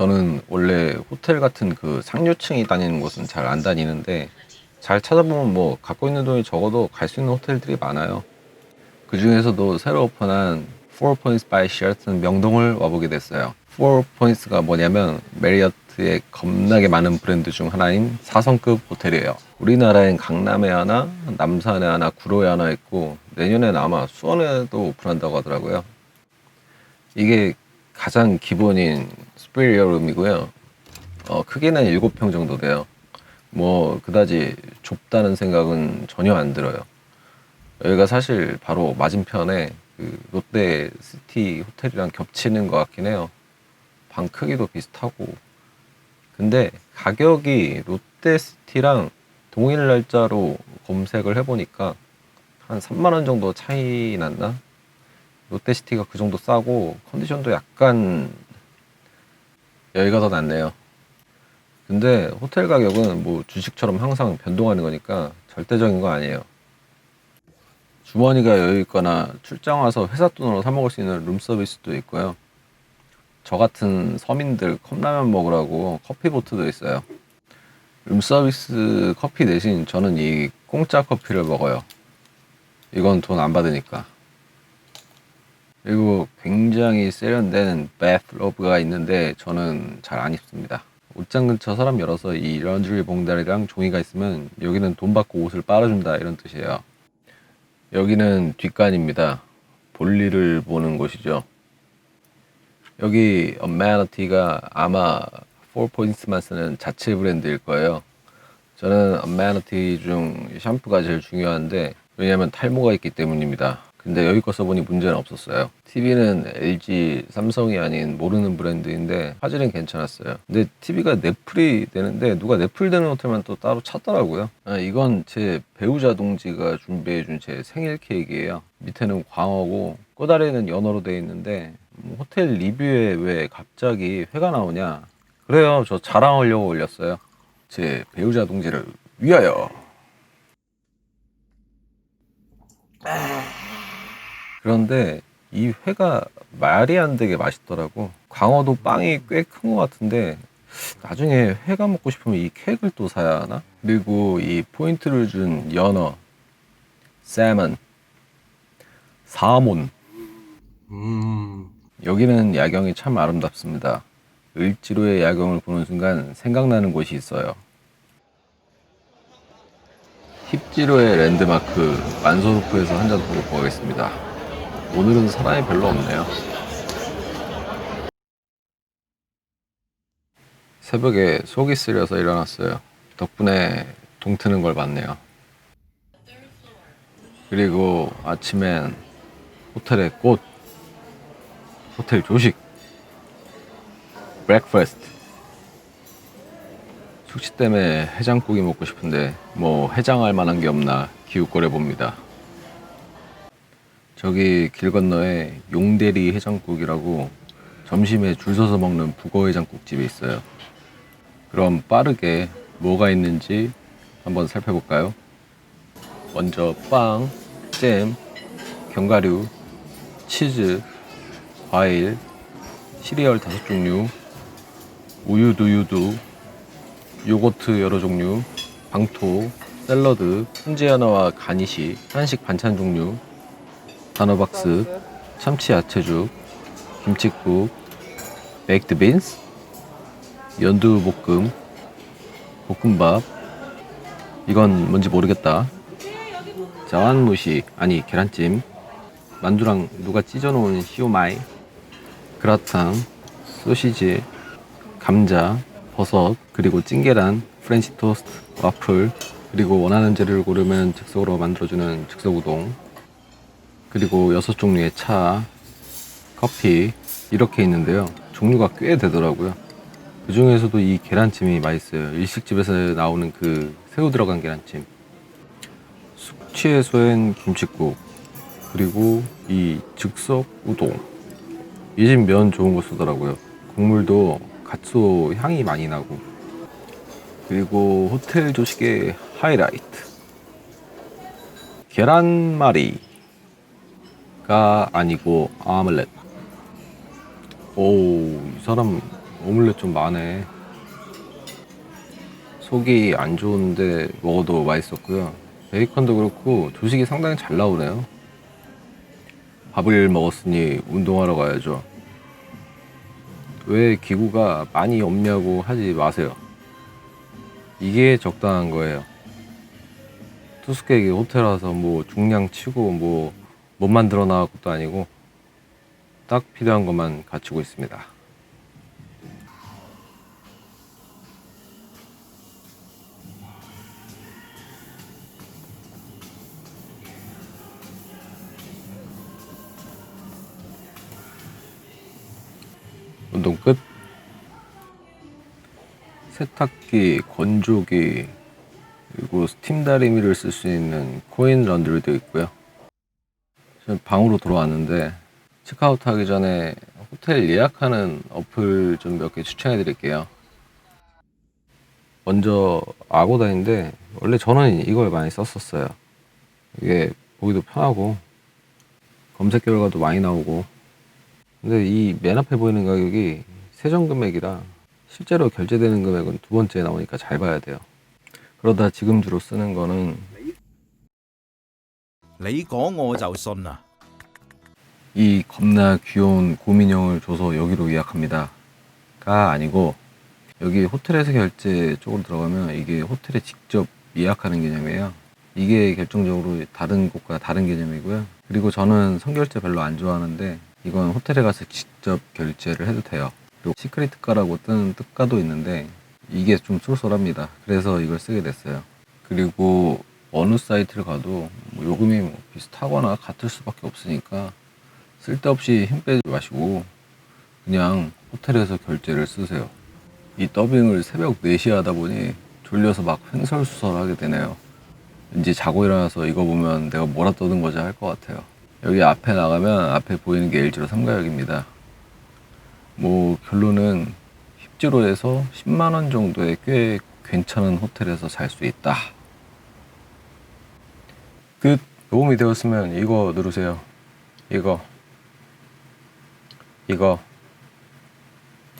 저는 원래 호텔 같은 그 상류층이 다니는 곳은 잘 안 다니는데 잘 찾아보면 뭐 갖고 있는 돈이 적어도 갈 수 있는 호텔들이 많아요. 그 중에서도 새로 오픈한 Four Points by Sheraton 명동을 와보게 됐어요. Four Points가 뭐냐면 메리어트의 겁나게 많은 브랜드 중 하나인 4성급 호텔이에요. 우리나라엔 강남에 하나, 남산에 하나, 구로에 하나 있고 내년엔 아마 수원에도 오픈한다고 하더라고요. 이게 가장 기본인 스페리어 룸이고요. 어, 크기는 7평 정도 돼요. 뭐 그다지 좁다는 생각은 전혀 안 들어요. 여기가 사실 바로 맞은편에 그 롯데 시티 호텔이랑 겹치는 것 같긴 해요. 방 크기도 비슷하고. 근데 가격이 롯데 시티랑 동일 날짜로 검색을 해보니까 한 3만 원 정도 차이 났나? 롯데시티가 그 정도 싸고 컨디션도 약간 여기가 더 낫네요. 근데 호텔 가격은 뭐 주식처럼 항상 변동하는 거니까 절대적인 거 아니에요. 주머니가 여유 있거나 출장 와서 회사 돈으로 사 먹을 수 있는 룸 서비스도 있고요. 저 같은 서민들 컵라면 먹으라고 커피 보트도 있어요. 룸 서비스 커피 대신 저는 이 공짜 커피를 먹어요. 이건 돈 안 받으니까. 그리고 굉장히 세련된 베스로브가 있는데 저는 잘 안 입습니다. 옷장 근처 사람 열어서 이 런쥬리 봉다리랑 종이가 있으면 여기는 돈 받고 옷을 빨아준다 이런 뜻이에요. 여기는 뒷간입니다. 볼일을 보는 곳이죠. 여기 어메니티가 아마 4포인트만 쓰는 자체 브랜드일 거예요. 저는 어메니티 중 샴푸가 제일 중요한데 왜냐하면 탈모가 있기 때문입니다. 근데 여기 거 써보니 문제는 없었어요. TV는 LG, 삼성이 아닌 모르는 브랜드인데 화질은 괜찮았어요. 근데 TV가 넷플이 되는데 누가 넷플 되는 호텔만 또 따로 찾더라고요. 아, 이건 제 배우자 동지가 준비해준 제 생일 케이크예요. 밑에는 광어고 꼬다리는 연어로 되어 있는데 뭐 호텔 리뷰에 왜 갑자기 회가 나오냐? 그래요. 저 자랑하려고 올렸어요. 제 배우자 동지를 위하여. 그런데 이 회가 말이 안 되게 맛있더라고. 광어도 빵이 꽤 큰 것 같은데 나중에 회가 먹고 싶으면 이 케이크를 또 사야 하나? 그리고 이 포인트를 준 연어, 살몬, 사몬. 음. 여기는 야경이 참 아름답습니다. 을지로의 야경을 보는 순간 생각나는 곳이 있어요. 힙지로의 랜드마크 만소루프에서 한잔더 먹고 가겠습니다. 오늘은 사람이 별로 없네요. 새벽에 속이 쓰려서 일어났어요. 덕분에 동트는 걸 봤네요. 그리고 아침엔 호텔의 꽃, 호텔 조식, 브렉퍼스트. 숙취 때문에 해장국이 먹고 싶은데 뭐 해장할 만한 게 없나 기웃거려 봅니다. 저기 길 건너에 용대리 해장국이라고 점심에 줄 서서 먹는 북어 해장국 집이 있어요. 그럼 빠르게 뭐가 있는지 한번 살펴볼까요? 먼저 빵, 잼, 견과류, 치즈, 과일, 시리얼 다섯 종류, 우유 두유두, 요거트 여러 종류, 방토, 샐러드, 훈제 하나와 가니시, 한식 반찬 종류, 단호박스, 참치 야채죽, 김치국, 베이크드 빈스, 연두 볶음, 볶음밥. 이건 뭔지 모르겠다. 자완무시 아니 계란찜, 만두랑 누가 찢어놓은 시오마이, 그라탕, 소시지, 감자, 버섯, 그리고 찐계란, 프렌치 토스트, 와플, 그리고 원하는 재료를 고르면 즉석으로 만들어주는 즉석 우동, 그리고 여섯 종류의 차, 커피 이렇게 있는데요. 종류가 꽤 되더라고요. 그 중에서도 이 계란찜이 맛있어요. 일식집에서 나오는 그 새우 들어간 계란찜. 숙취해소엔 김치국. 그리고 이 즉석 우동. 이 집 면 좋은 거 쓰더라고요. 국물도 갓소 향이 많이 나고. 그리고 호텔 조식의 하이라이트. 계란말이 가 아니고 아물렛. 오, 이 사람 오믈렛 좀 많네. 속이 안 좋은데 먹어도 맛있었고요. 베이컨도 그렇고 조식이 상당히 잘 나오네요. 밥을 먹었으니 운동하러 가야죠. 왜 기구가 많이 없냐고 하지 마세요. 이게 적당한 거예요. 투숙객이 호텔 와서 뭐 중량 치고 뭐 못 만들어 나갈 것도 아니고 딱 필요한 것만 갖추고 있습니다. 운동 끝. 세탁기, 건조기, 그리고 스팀 다리미를 쓸 수 있는 코인 런드리도 있고요. 방으로 돌아왔는데 체크아웃 하기 전에 호텔 예약하는 어플 좀 몇 개 추천해 드릴게요. 먼저 아고다인데 원래 저는 이걸 많이 썼었어요. 이게 보기도 편하고 검색 결과도 많이 나오고 근데 이 맨 앞에 보이는 가격이 세전 금액이라 실제로 결제되는 금액은 두 번째 나오니까 잘 봐야 돼요. 그러다 지금 주로 쓰는 거는 你講我就信啦。 이 겁나 귀여운 곰인형을 줘서 여기로 예약합니다. 가 아니고 여기 호텔에서 결제 쪽으로 들어가면 이게 호텔에 직접 예약하는 개념이에요. 이게 결정적으로 다른 곳과 다른 개념이고요. 그리고 저는 선결제 별로 안 좋아하는데 이건 호텔에 가서 직접 결제를 해도 돼요. 그리고 시크릿 특가라고 뜨는 특가도 있는데 이게 좀 쏠쏠합니다. 그래서 이걸 쓰게 됐어요. 그리고 어느 사이트를 가도 뭐 요금이 뭐 비슷하거나 같을 수밖에 없으니까 쓸데없이 힘 빼지 마시고 그냥 호텔에서 결제를 쓰세요. 이 더빙을 새벽 4시에 하다 보니 졸려서 막 횡설수설하게 되네요. 이제 자고 일어나서 이거 보면 내가 뭐라 떠든 거지 할 것 같아요. 여기 앞에 나가면 앞에 보이는 게 LG로 삼가역입니다. 뭐 결론은 힙지로에서 10만 원 정도에 꽤 괜찮은 호텔에서 잘 수 있다. 끝. 도움이 되었으면 이거 누르세요. 이거. 이거.